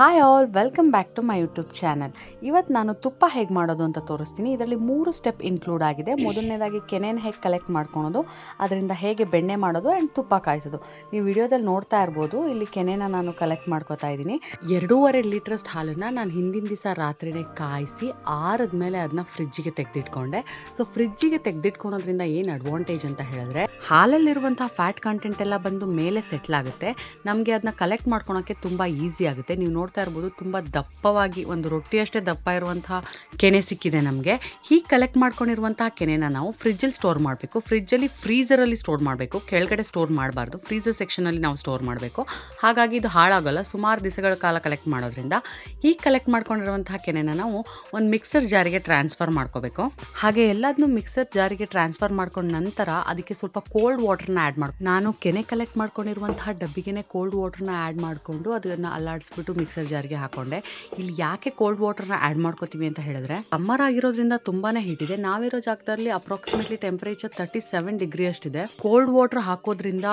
Hi all welcome back to my YouTube channel ಇವತ್ತು ನಾನು ತುಪ್ಪ ಹೇಗೆ ಮಾಡೋದು ಅಂತ ತೋರಿಸ್ತೀನಿ. ಇದರಲ್ಲಿ ಮೂರು ಸ್ಟೆಪ್ ಇನ್ಕ್ಲೂಡ್ ಆಗಿದೆ. ಮೊದಲನೇದಾಗಿ ಕೆನೆನ ಹೇಗೆ ಕಲೆಕ್ಟ್ ಮಾಡ್ಕೊಳೋದು, ಅದರಿಂದ ಹೇಗೆ ಬೆಣ್ಣೆ ಮಾಡೋದು ಆ್ಯಂಡ್ ತುಪ್ಪ ಕಾಯಿಸೋದು. ನೀವು ವಿಡಿಯೋದಲ್ಲಿ ನೋಡ್ತಾ ಇರ್ಬೋದು, ಇಲ್ಲಿ ಕೆನೆನ ನಾನು ಕಲೆಕ್ಟ್ ಮಾಡ್ಕೊತಾ ಇದ್ದೀನಿ. ಎರಡೂವರೆ ಲೀಟ್ರಷ್ಟು ಹಾಲನ್ನು ನಾನು ಹಿಂದಿನ ದಿವಸ ರಾತ್ರಿನೇ ಕಾಯಿಸಿ ಆರದ ಮೇಲೆ ಅದನ್ನ ಫ್ರಿಜ್ಜಿಗೆ ತೆಗೆದಿಟ್ಕೊಂಡೆ. ಸೊ ಫ್ರಿಜ್ಜಿಗೆ ತೆಗೆದಿಟ್ಕೊಳೋದ್ರಿಂದ ಏನು ಅಡ್ವಾಂಟೇಜ್ ಅಂತ ಹೇಳಿದ್ರೆ ಹಾಲಲ್ಲಿರುವಂತಹ ಫ್ಯಾಟ್ ಕಂಟೆಂಟ್ ಎಲ್ಲ ಬಂದು ಮೇಲೆ ಸೆಟ್ಲ್ ಆಗುತ್ತೆ. ನಮಗೆ ಅದನ್ನ ಕಲೆಕ್ಟ್ ಮಾಡ್ಕೊಳೋಕ್ಕೆ ತುಂಬ ಈಸಿ ಆಗುತ್ತೆ. ನೀವು ನೋಡ್ತಾ ಇರ್ಬೋದು, ತುಂಬ ದಪ್ಪವಾಗಿ ಒಂದು ರೊಟ್ಟಿಯಷ್ಟೇ ದಪ್ಪ ಇರುವಂತಹ ಕೆನೆ ಸಿಕ್ಕಿದೆ ನಮಗೆ. ಹೀಗೆ ಕಲೆಕ್ಟ್ ಮಾಡ್ಕೊಂಡಿರುವಂತಹ ಕೆನೆನ ನಾವು ಫ್ರಿಜ್ಜಲ್ಲಿ ಸ್ಟೋರ್ ಮಾಡಬೇಕು. ಫ್ರಿಜ್ಜಲ್ಲಿ ಫ್ರೀಸರಲ್ಲಿ ಸ್ಟೋರ್ ಮಾಡಬೇಕು. ಕೆಳಗಡೆ ಸ್ಟೋರ್ ಮಾಡಬಾರ್ದು. ಫ್ರೀಸರ್ ಸೆಕ್ಷನಲ್ಲಿ ನಾವು ಸ್ಟೋರ್ ಮಾಡಬೇಕು. ಹಾಗಾಗಿ ಇದು ಹಾಳಾಗಲ್ಲ. ಸುಮಾರು ದಿವಸಗಳ ಕಾಲ ಕಲೆಕ್ಟ್ ಮಾಡೋದ್ರಿಂದ ಹೀಗೆ ಕಲೆಕ್ಟ್ ಮಾಡ್ಕೊಂಡಿರುವಂತಹ ಕೆನೆನ ನಾವು ಒಂದು ಮಿಕ್ಸರ್ ಜಾರಿಗೆ ಟ್ರಾನ್ಸ್ಫರ್ ಮಾಡ್ಕೋಬೇಕು. ಹಾಗೆ ಎಲ್ಲದನ್ನು ಮಿಕ್ಸರ್ ಜಾರಿಗೆ ಟ್ರಾನ್ಸ್ಫರ್ ಮಾಡ್ಕೊಂಡ ನಂತರ ಅದಕ್ಕೆ ಸ್ವಲ್ಪ ಕೋಲ್ಡ್ ವಾಟರ್ನ ಆ್ಯಡ್ ಮಾಡಿ ನಾನು ಕೆನೆ ಕಲೆಕ್ಟ್ ಮಾಡ್ಕೊಂಡಿರುವಂತಹ ಡಬ್ಬಿಗೆನೆ ಕೋಲ್ಡ್ ವಾಟರ್ನ ಆ್ಯಡ್ ಮಾಡಿಕೊಂಡು ಅದನ್ನು ಅಲ್ಲಾಡಿಸ್ಬಿಟ್ಟು ಮಿಕ್ಸರ್ ಜಾರ್ಗೆ ಹಾಕೊಂಡೆ. ಇಲ್ಲಿ ಯಾಕೆ ಕೋಲ್ಡ್ ವಾಟರ್ನ ಆ್ಯಡ್ ಮಾಡ್ಕೋತೀವಿ ಅಂತ ಹೇಳಿದ್ರೆ ಸಮ್ಮರ್ ಆಗಿರೋದ್ರಿಂದ ತುಂಬಾ ಹೀಟ್ ಇದೆ. ನಾವಿರೋ ಜಾಗದಲ್ಲಿ approximately temperature thirty seven degree ಅಷ್ಟಿದೆ. Cold water ಹಾಕೋದ್ರಿಂದ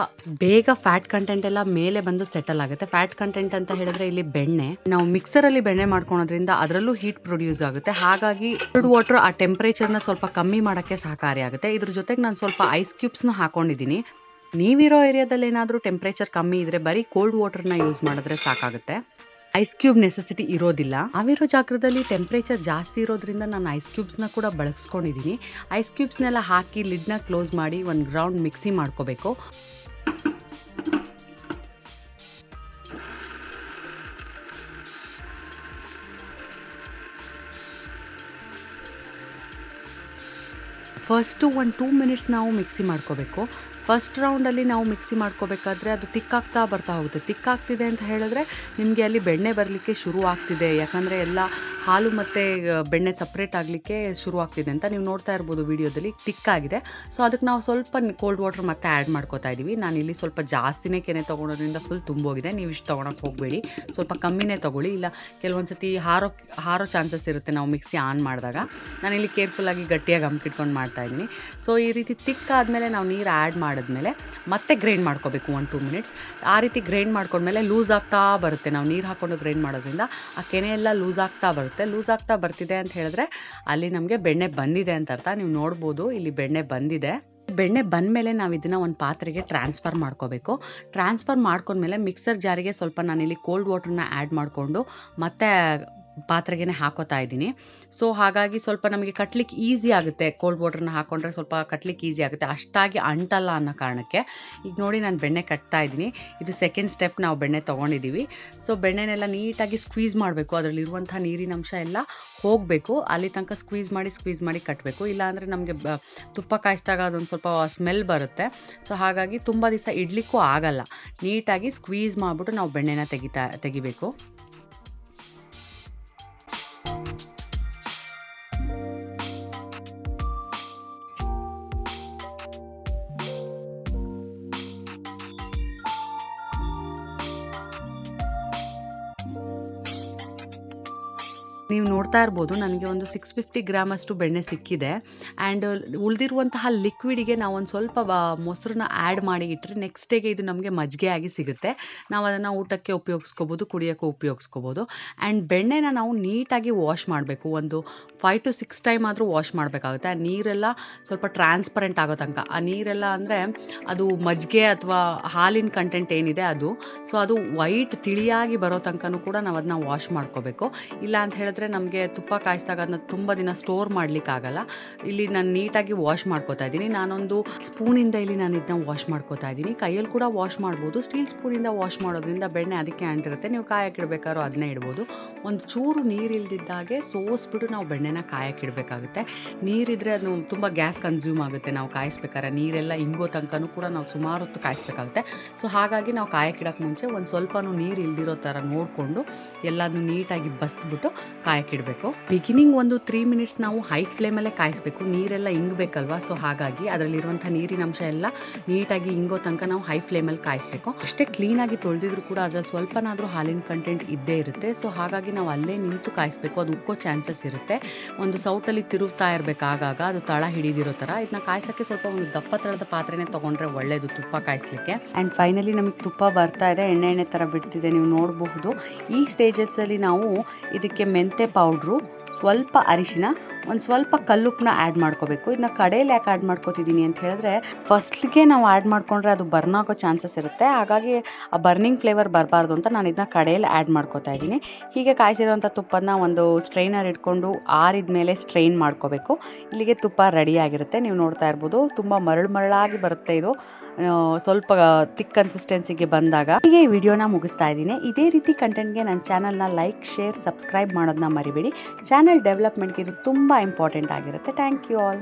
ಬೇಗ ಫ್ಯಾಟ್ ಕಂಟೆಂಟ್ ಎಲ್ಲ ಮೇಲೆ ಬಂದು ಸೆಟಲ್ ಆಗುತ್ತೆ. ಫ್ಯಾಟ್ ಕಂಟೆಂಟ್ ಅಂತ ಹೇಳಿದ್ರೆ ಇಲ್ಲಿ ಬೆಣ್ಣೆ. ನಾವು ಮಿಕ್ಸರ್ ಅಲ್ಲಿ ಬೆಣ್ಣೆ ಮಾಡ್ಕೊಳೋದ್ರಿಂದ ಅದರಲ್ಲೂ ಹೀಟ್ ಪ್ರೊಡ್ಯೂಸ್ ಆಗುತ್ತೆ. ಹಾಗಾಗಿ ಕೋಲ್ಡ್ ವಾಟರ್ ಆ ಟೆಂಪರೇಚರ್ನ ಸ್ವಲ್ಪ ಕಮ್ಮಿ ಮಾಡೋಕ್ಕೆ ಸಹಕಾರಿಯಾಗುತ್ತೆ ಇದ್ರ ಜೊತೆಗೆ ನಾನು ಸ್ವಲ್ಪ ಐಸ್ ಕ್ಯೂಬ್ಸ್ನ ಹಾಕೊಂಡಿದ್ದೀನಿ ನೀವಿರೋ ಏರಿಯಾದಲ್ಲಿ ಏನಾದರೂ ಟೆಂಪ್ರೇಚರ್ ಕಮ್ಮಿ ಇದ್ರೆ ಬರೀ ಕೋಲ್ಡ್ ವಾಟರ್ನ ಯೂಸ್ ಮಾಡಿದ್ರೆ ಸಾಕಾಗುತ್ತೆ. ಐಸ್ ಕ್ಯೂಬ್ ನೆಸೆಸಿಟಿ ಇರೋದಿಲ್ಲ. ಅವಿರೋ ಜಾಗದಲ್ಲಿ ಟೆಂಪ್ರೇಚರ್ ಜಾಸ್ತಿ ಇರೋದ್ರಿಂದ ನಾನು ಐಸ್ ಕ್ಯೂಬ್ಸ್ನ ಕೂಡ ಬಳಸ್ಕೊಂಡಿದ್ದೀನಿ ಐಸ್ ಕ್ಯೂಬ್ಸ್ನೆಲ್ಲ ಹಾಕಿ ಲಿಡ್ನ ಕ್ಲೋಸ್ ಮಾಡಿ ಒಂದು ಗ್ರೌಂಡ್ ಮಿಕ್ಸಿ ಮಾಡ್ಕೋಬೇಕು. ಫಸ್ಟು ಒಂದು ಟೂ ಮಿನಿಟ್ಸ್ ನಾವು ಮಿಕ್ಸಿ ಮಾಡ್ಕೋಬೇಕು. ಫಸ್ಟ್ ರೌಂಡಲ್ಲಿ ನಾವು ಮಿಕ್ಸಿ ಮಾಡ್ಕೋಬೇಕಾದ್ರೆ ಅದು ತಿಕ್ಕಾಗ್ತಾ ಬರ್ತಾ ಹೋಗುತ್ತೆ. ತಿಕ್ಕಾಗ್ತಿದೆ ಅಂತ ಹೇಳಿದ್ರೆ ನಿಮಗೆ ಅಲ್ಲಿ ಬೆಣ್ಣೆ ಬರಲಿಕ್ಕೆ ಶುರು ಆಗ್ತಿದೆ. ಯಾಕಂದರೆ ಎಲ್ಲ ಹಾಲು ಮತ್ತು ಬೆಣ್ಣೆ ಸಪ್ರೇಟ್ ಆಗಲಿಕ್ಕೆ ಶುರು ಆಗ್ತಿದೆ ಅಂತ ನೀವು ನೋಡ್ತಾ ಇರ್ಬೋದು ವಿಡಿಯೋದಲ್ಲಿ. ತಿಕ್ಕಾಗಿದೆ. ಸೊ ಅದಕ್ಕೆ ನಾವು ಸ್ವಲ್ಪ ಕೋಲ್ಡ್ ವಾಟರ್ ಮತ್ತೆ ಆ್ಯಡ್ ಮಾಡ್ಕೋತಾ ಇದ್ದೀವಿ ನಾನು ಇಲ್ಲಿ ಸ್ವಲ್ಪ ಜಾಸ್ತಿನೇ ಕೆನೆ ತೊಗೊಳೋದ್ರಿಂದ ಫುಲ್ ತುಂಬೋಗಿದೆ. ನೀವು ಇಷ್ಟು ತೊಗೊಳಕ್ಕೆ ಹೋಗಬೇಡಿ. ಸ್ವಲ್ಪ ಕಮ್ಮಿನೇ ತೊಗೊಳ್ಳಿ. ಇಲ್ಲ ಕೆಲವೊಂದು ಸತಿ ಹಾರೋ ಹಾರೋ ಚಾನ್ಸಸ್ ಇರುತ್ತೆ ನಾವು ಮಿಕ್ಸಿ ಆನ್ ಮಾಡಿದಾಗ. ನಾನಿಲ್ಲಿ ಕೇರ್ಫುಲ್ಲಾಗಿ ಗಟ್ಟಿಯಾಗಿ ಹಮ್ಕಿಟ್ಕೊಂಡು ಮಾಡ್ತಾ ಇದ್ದೀನಿ ಸೊ ಈ ರೀತಿ ತಿಕ್ಕಾದಮೇಲೆ ನಾವು ನೀರು ಆ್ಯಡ್ ಮಾಡಿದ್ಮೇಲೆ ಮತ್ತೆ ಗ್ರೈಂಡ್ ಮಾಡ್ಕೋಬೇಕು ಒನ್ ಟೂ ಮಿನಿಟ್ಸ್ ಆ ರೀತಿ ಗ್ರೈಂಡ್ ಮಾಡ್ಕೊಂಡ್ಮೇಲೆ ಲೂಸ್ ಆಗ್ತಾ ಬರುತ್ತೆ. ನಾವು ನೀರು ಹಾಕ್ಕೊಂಡು ಗ್ರೈಂಡ್ ಮಾಡೋದ್ರಿಂದ ಆ ಕೆನೆ ಎಲ್ಲ ಲೂಸ್ ಆಗ್ತಾ ಬರುತ್ತೆ. ಲೂಸ್ ಆಗ್ತಾ ಬರ್ತಿದೆ ಅಂತ ಹೇಳಿದ್ರೆ ಅಲ್ಲಿ ನಮಗೆ ಬೆಣ್ಣೆ ಬಂದಿದೆ ಅಂತ ಅರ್ಥ. ನೀವು ನೋಡ್ಬೋದು, ಇಲ್ಲಿ ಬೆಣ್ಣೆ ಬಂದಿದೆ. ಬೆಣ್ಣೆ ಬಂದಮೇಲೆ ನಾವು ಇದನ್ನು ಒಂದು ಪಾತ್ರೆಗೆ ಟ್ರಾನ್ಸ್ಫರ್ ಮಾಡ್ಕೋಬೇಕು. ಟ್ರಾನ್ಸ್ಫರ್ ಮಾಡ್ಕೊಂಡ್ಮೇಲೆ ಮಿಕ್ಸರ್ ಜಾರಿಗೆ ಸ್ವಲ್ಪ ನಾನಿಲ್ಲಿ ಕೋಲ್ಡ್ ವಾಟರ್ನ ಆ್ಯಡ್ ಮಾಡಿಕೊಂಡು ಮತ್ತೆ ಪಾತ್ರೆಗೆ ಹಾಕೋತಾ ಇದ್ದೀನಿ. ಸೊ ಹಾಗಾಗಿ ಸ್ವಲ್ಪ ನಮಗೆ ಕಟ್ಲಿಕ್ಕೆ ಈಸಿ ಆಗುತ್ತೆ. ಕೋಲ್ಡ್ ವಾಟರ್ನ ಹಾಕೊಂಡ್ರೆ ಸ್ವಲ್ಪ ಕಟ್ಲಿಕ್ಕೆ ಈಸಿ ಆಗುತ್ತೆ. ಅಷ್ಟಾಗಿ ಅಂಟಲ್ಲ ಅನ್ನೋ ಕಾರಣಕ್ಕೆ ಈಗ ನೋಡಿ ನಾನು ಬೆಣ್ಣೆ ಕಟ್ತಾ ಇದ್ದೀನಿ. ಇದು ಸೆಕೆಂಡ್ ಸ್ಟೆಪ್ ನಾವು ಬೆಣ್ಣೆ ತೊಗೊಂಡಿದ್ದೀವಿ. ಸೊ ಬೆಣ್ಣೆನೆಲ್ಲ ನೀಟಾಗಿ ಸ್ಕ್ವೀಸ್ ಮಾಡಬೇಕು. ಅದರಲ್ಲಿರುವಂಥ ನೀರಿನ ಅಂಶ ಎಲ್ಲ ಹೋಗಬೇಕು. ಅಲ್ಲಿ ತನಕ ಸ್ಕ್ವೀಸ್ ಮಾಡಿ ಸ್ಕ್ವೀಸ್ ಮಾಡಿ ಕಟ್ಟಬೇಕು ಇಲ್ಲಾಂದರೆ ನಮಗೆ ತುಪ್ಪ ಕಾಯಿಸಿದಾಗ ಅದೊಂದು ಸ್ವಲ್ಪ ಸ್ಮೆಲ್ ಬರುತ್ತೆ. ಸೊ ಹಾಗಾಗಿ ತುಂಬ ದಿವಸ ಇಡ್ಲಿಕ್ಕೂ ಆಗಲ್ಲ. ನೀಟಾಗಿ ಸ್ಕ್ವೀಸ್ ಮಾಡಿಬಿಟ್ಟು ನಾವು ಬೆಣ್ಣೆನ ತೆಗಿತಾ, ತೆಗಿಬೇಕು. ನೀವು ನೋಡ್ತಾ ಇರ್ಬೋದು, ನನಗೆ ಒಂದು ಸಿಕ್ಸ್ ಫಿಫ್ಟಿ ಗ್ರಾಮ್ ಅಷ್ಟು ಬೆಣ್ಣೆ ಸಿಕ್ಕಿದೆ. ಆ್ಯಂಡ್ ಉಳಿದಿರುವಂತಹ ಲಿಕ್ವಿಡಿಗೆ ನಾವು ಒಂದು ಸ್ವಲ್ಪ ಮೊಸರನ್ನ ಆ್ಯಡ್ ಮಾಡಿ ಇಟ್ಟರೆ ನೆಕ್ಸ್ಟ್ ಡೇಗೆ ಇದು ನಮಗೆ ಮಜ್ಜಿಗೆ ಆಗಿ ಸಿಗುತ್ತೆ. ನಾವು ಅದನ್ನು ಊಟಕ್ಕೆ ಉಪಯೋಗಿಸ್ಕೋಬೋದು, ಕುಡಿಯೋಕ್ಕೆ ಉಪಯೋಗಿಸ್ಕೋಬೋದು. ಆ್ಯಂಡ್ ಬೆಣ್ಣೆನ ನಾವು ನೀಟಾಗಿ ವಾಶ್ ಮಾಡಬೇಕು. ಒಂದು ಫೈವ್ ಟು ಸಿಕ್ಸ್ ಟೈಮ್ ಆದರೂ ವಾಶ್ ಮಾಡಬೇಕಾಗುತ್ತೆ. ಆ ನೀರೆಲ್ಲ ಸ್ವಲ್ಪ ಟ್ರಾನ್ಸ್ಪರೆಂಟ್ ಆಗೋ ತನಕ. ಆ ನೀರೆಲ್ಲ ಅಂದರೆ ಅದು ಮಜ್ಜಿಗೆ ಅಥವಾ ಹಾಲಿನ ಕಂಟೆಂಟ್ ಏನಿದೆ ಅದು. ಸೊ ಅದು ವೈಟ್ ತಿಳಿಯಾಗಿ ಬರೋ ತನಕನೂ ಕೂಡ ನಾವು ಅದನ್ನ ವಾಶ್ ಮಾಡ್ಕೋಬೇಕು. ಇಲ್ಲ ಅಂತ ಹೇಳಿದ್ರೆ ನಮಗೆ ತುಪ್ಪ ಕಾಯಿಸಿದಾಗ ಅದನ್ನ ತುಂಬ ದಿನ ಸ್ಟೋರ್ ಮಾಡಲಿಕ್ಕಾಗಲ್ಲ. ಇಲ್ಲಿ ನಾನು ನೀಟಾಗಿ ವಾಶ್ ಮಾಡ್ಕೋತಾ ಇದ್ದೀನಿ. ನಾನೊಂದು ಸ್ಪೂನಿಂದ ಇಲ್ಲಿ ನಾನು ಇದನ್ನ ವಾಶ್ ಮಾಡ್ಕೋತಾ ಇದ್ದೀನಿ. ಕೈಯಲ್ಲಿ ಕೂಡ ವಾಶ್ ಮಾಡ್ಬೋದು. ಸ್ಟೀಲ್ ಸ್ಪೂನಿಂದ ವಾಶ್ ಮಾಡೋದ್ರಿಂದ ಬೆಣ್ಣೆ ಅದಕ್ಕೆ ಅಂಟಿರುತ್ತೆ ನೀವು ಕಾಯಕ್ಕಿಡಬೇಕಾದ್ರೂ ಅದನ್ನೇ ಇಡ್ಬೋದು. ಒಂದು ಚೂರು ನೀರು ಇಲ್ದಿದ್ದಾಗೆ ಸೋಸ್ಬಿಟ್ಟು ನಾವು ಬೆಣ್ಣೆನ ಕಾಯಕ್ಕಿಡಬೇಕಾಗುತ್ತೆ ನೀರಿದ್ರೆ ಅದು ತುಂಬ ಗ್ಯಾಸ್ ಕನ್ಸ್ಯೂಮ್ ಆಗುತ್ತೆ. ನಾವು ಕಾಯಿಸ್ಬೇಕಾದ್ರೆ ನೀರೆಲ್ಲ ಹಿಂಗೋ ತನಕನೂ ಕೂಡ ನಾವು ಸುಮಾರು ಹೊತ್ತು ಕಾಯಿಸ್ಬೇಕಾಗುತ್ತೆ. ಸೊ ಹಾಗಾಗಿ ನಾವು ಕಾಯಕ್ಕಿಡೋಕ್ಕೆ ಮುಂಚೆ ಒಂದು ಸ್ವಲ್ಪನೂ ನೀರು ಇಲ್ದಿರೋ ಥರ ನೋಡಿಕೊಂಡು ಎಲ್ಲದನ್ನು ನೀಟಾಗಿ ಬಸ್ಬಿಟ್ಟು ಕಾಯಕ್ಕಿಡಬೇಕು ಬಿಗಿನಿಂಗ್ ಒಂದು ತ್ರೀ ಮಿನಿಟ್ಸ್ ನಾವು ಹೈ ಫ್ಲೇಮಲ್ಲೇ ಕಾಯಿಸ್ಬೇಕು. ನೀರೆಲ್ಲ ಇಂಗಬೇಕಲ್ವಾ? ಸೊ ಹಾಗಾಗಿ ಅದರಲ್ಲಿರುವಂಥ ನೀರಿನ ಅಂಶ ಎಲ್ಲ ನೀಟಾಗಿ ಇಂಗೋ ತನಕ ನಾವು ಹೈ ಫ್ಲೇಮಲ್ಲಿ ಕಾಯಿಸ್ಬೇಕು. ಅಷ್ಟೇ ಕ್ಲೀನಾಗಿ ತೊಳೆದಿದ್ರು ಕೂಡ ಅದ್ರಲ್ಲಿ ಸ್ವಲ್ಪನಾದರೂ ಹಾಲಿನ ಕಂಟೆಂಟ್ ಇದ್ದೇ ಇರುತ್ತೆ. ಸೊ ಹಾಗಾಗಿ ನಾವು ಅಲ್ಲೇ ನಿಂತು ಕಾಯಿಸ್ಬೇಕು. ಅದು ಉಕ್ಕೋ ಚಾನ್ಸಸ್ ಇರುತ್ತೆ. ಒಂದು ಸೌಟಲ್ಲಿ ತಿರುಗ್ತಾ ಇರಬೇಕು ಅದು ತಳ ಹಿಡಿದಿರೋ ಥರ. ಇದನ್ನ ಕಾಯಿಸೋಕ್ಕೆ ಸ್ವಲ್ಪ ಒಂದು ದಪ್ಪ ತಳದ ಪಾತ್ರೆನೇ ತೊಗೊಂಡ್ರೆ ಒಳ್ಳೆಯದು ತುಪ್ಪ ಕಾಯಿಸ್ಲಿಕ್ಕೆ. ಆ್ಯಂಡ್ ಫೈನಲಿ ನಮಗೆ ತುಪ್ಪ ಬರ್ತಾ ಇದೆ. ಎಣ್ಣೆ ಎಣ್ಣೆ ಥರ ಬಿಡ್ತಿದೆ. ನೀವು ನೋಡಬಹುದು. ಈ ಸ್ಟೇಜಸ್ಸಲ್ಲಿ ನಾವು ಇದಕ್ಕೆ ಮೆಂತೆ ಪೌಡ್ರು ಸ್ವಲ್ಪ ಅರಿಶಿನ ಒಂದು ಸ್ವಲ್ಪ ಕಲ್ಲುಪ್ಪನ್ನ ಆ್ಯಡ್ ಮಾಡ್ಕೋಬೇಕು. ಇದನ್ನ ಕಡೆಯಲ್ಲಿ ಯಾಕೆ ಆ್ಯಡ್ ಮಾಡ್ಕೋತಿದ್ದೀನಿ ಅಂತ ಹೇಳಿದ್ರೆ ಫಸ್ಟ್ಗೆ ನಾವು ಆ್ಯಡ್ ಮಾಡ್ಕೊಂಡ್ರೆ ಅದು ಬರ್ನ್ ಆಗೋ ಚಾನ್ಸಸ್ ಇರುತ್ತೆ. ಹಾಗಾಗಿ ಆ ಬರ್ನಿಂಗ್ ಫ್ಲೇವರ್ ಬರಬಾರ್ದು ಅಂತ ನಾನು ಇದನ್ನ ಕಡೆಯಲ್ಲಿ ಆ್ಯಡ್ ಮಾಡ್ಕೋತಾ ಇದ್ದೀನಿ. ಹೀಗೆ ಕಾಯಿಸಿರುವಂಥ ತುಪ್ಪನ ಒಂದು ಸ್ಟ್ರೈನರ್ ಇಟ್ಕೊಂಡು ಆರಿದ ಮೇಲೆ ಸ್ಟ್ರೈನ್ ಮಾಡ್ಕೋಬೇಕು. ಇಲ್ಲಿಗೆ ತುಪ್ಪ ರೆಡಿ ಆಗಿರುತ್ತೆ. ನೀವು ನೋಡ್ತಾ ಇರ್ಬೋದು, ತುಂಬ ಮರಳು ಮರಳಾಗಿ ಬರುತ್ತೆ ಇದು. ಸ್ವಲ್ಪ ತಿಕ್ ಕನ್ಸಿಸ್ಟೆನ್ಸಿಗೆ ಬಂದಾಗ. ಹೀಗೆ ಈ ವಿಡಿಯೋನ ಮುಗಿಸ್ತಾ ಇದ್ದೀನಿ. ಇದೇ ರೀತಿ ಕಂಟೆಂಟ್ಗೆ ನನ್ನ ಚಾನಲ್ನ ಲೈಕ್ ಶೇರ್ ಸಬ್ಸ್ಕ್ರೈಬ್ ಮಾಡೋದನ್ನ ಮರಿಬೇಡಿ. ಚಾನಲ್ ಡೆವಲಪ್ಮೆಂಟ್ಗೆ ಇದು ತುಂಬ ಇಂಪಾರ್ಟೆಂಟ್ ಆಗಿರುತ್ತೆ ಥ್ಯಾಂಕ್ ಯು ಆಲ್